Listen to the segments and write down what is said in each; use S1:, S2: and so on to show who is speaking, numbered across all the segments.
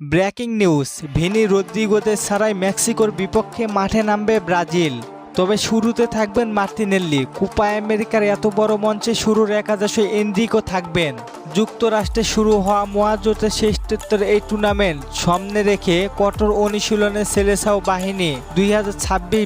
S1: Breaking news, Vini রদ্রিগোদের ছাড়াই মেক্সিকোর বিপক্ষে মাঠে নামবে ব্রাজিল। তবে শুরুতে থাকবেন মার্টিনেল্লি কোপা আমেরিকার এত বড় মঞ্চে শুরুর একাদশে এনরিকো থাকবেন। যুক্তরাষ্ট্রে শুরু হওয়া মহাজোটের শ্রেষ্ঠত্বের এই টুর্নামেন্ট সামনে রেখে কঠোর অনুশীলনে সেলেসাও বাহিনী দুই হাজার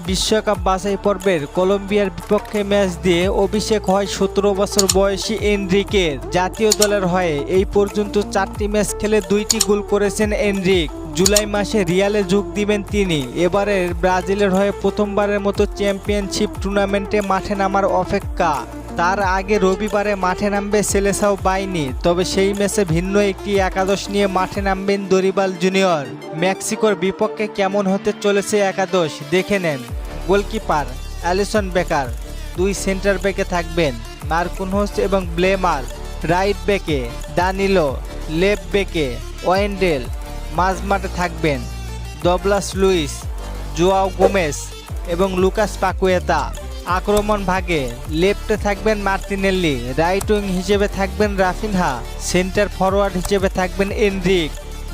S1: বিশ্বকাপ বাছাই পর্বের কলম্বিয়ার বিপক্ষে ম্যাচ দিয়ে অভিষেক হয় সতেরো বছর বয়সী এনরিকের। জাতীয় দলের হয়ে এই পর্যন্ত চারটি ম্যাচ খেলে দুইটি গোল করেছেন এনরিক। জুলাই মাসে রিয়ালে যোগ দিবেন তিনি। এবারের ব্রাজিলের হয়ে প্রথমবারের মতো চ্যাম্পিয়নশিপ টুর্নামেন্টে মাঠে নামার অপেক্ষা। তার আগে রবিবারে মাঠে নামবে সেলেসাও বাইনি তবে সেই ম্যাচে ভিন্ন একটি একাদশ নিয়ে মাঠে নামবেন দরিবাল জুনিয়র। মেক্সিকোর বিপক্ষে কেমন হতে চলেছে একাদশ, দেখে নেন। গোলকিপার অ্যালিসন বেকার, দুই সেন্টার ব্যাকে থাকবেন মার্কুনহোস এবং ব্লেমার, রাইট ব্যাকে দানিলো, লেফট ব্যাকে ওয়েন্ডেল মাঝমাঠে থাকবেন ডবলাস লুইস, জোয়াও গোমেস এবং লুকাস পাকুয়েতা। আক্রমণ ভাগে লেফটে থাকবেন মার্টিনেল্লি রাইট উইং হিসেবে থাকবেন রাফিনহা সেন্টার ফরওয়ার্ড হিসেবে থাকবেন এনরিক।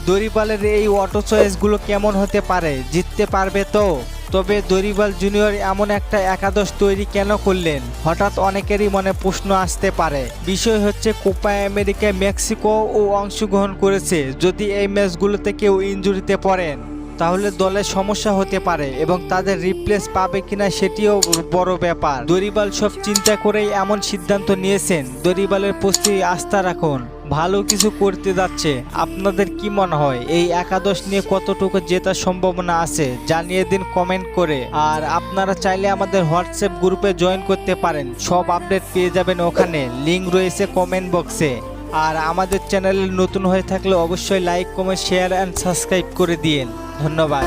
S1: দরিবালের এই অটো চয়েসগুলো কেমন হতে পারে, জিততে পারবে তো? তবে দরিবাল জুনিয়র এমন একটা একাদশ তৈরি কেন করলেন? হঠাৎ অনেকেরই মনে প্রশ্ন আসতে পারে। বিষয় হচ্ছে, কোপা আমেরিকায় মেক্সিকো ও অংশগ্রহণ করেছে, যদি এই ম্যাচগুলোতে কেউ ইঞ্জুরিতে পড়েন। তাহলে দলের সমস্যা হতে পারে এবং তাদের রিপ্লেস পাবে কিনা সেটিও বড় ব্যাপার। দরিবাল সব চিন্তা করেই এমন সিদ্ধান্ত নিয়েছেন। দরিবালের প্রতি আস্থা রাখুন। ভালো কিছু করতে যাচ্ছে। আপনাদের কি মনে হয়? এই একাদশ নিয়ে কতটুকু জেতার সম্ভাবনা আছে? জানিয়ে দিন কমেন্ট করে। আর আপনারা চাইলে আমাদের হোয়াটসঅ্যাপ গ্রুপে জয়েন করতে পারেন। সব আপডেট পেয়ে যাবেন ওখানে। লিঙ্ক রয়েছে কমেন্ট বক্সে আর আমাদের চ্যানেলে নতুন হয়ে থাকলে অবশ্যই like comment share and subscribe করে দিন ধন্যবাদ।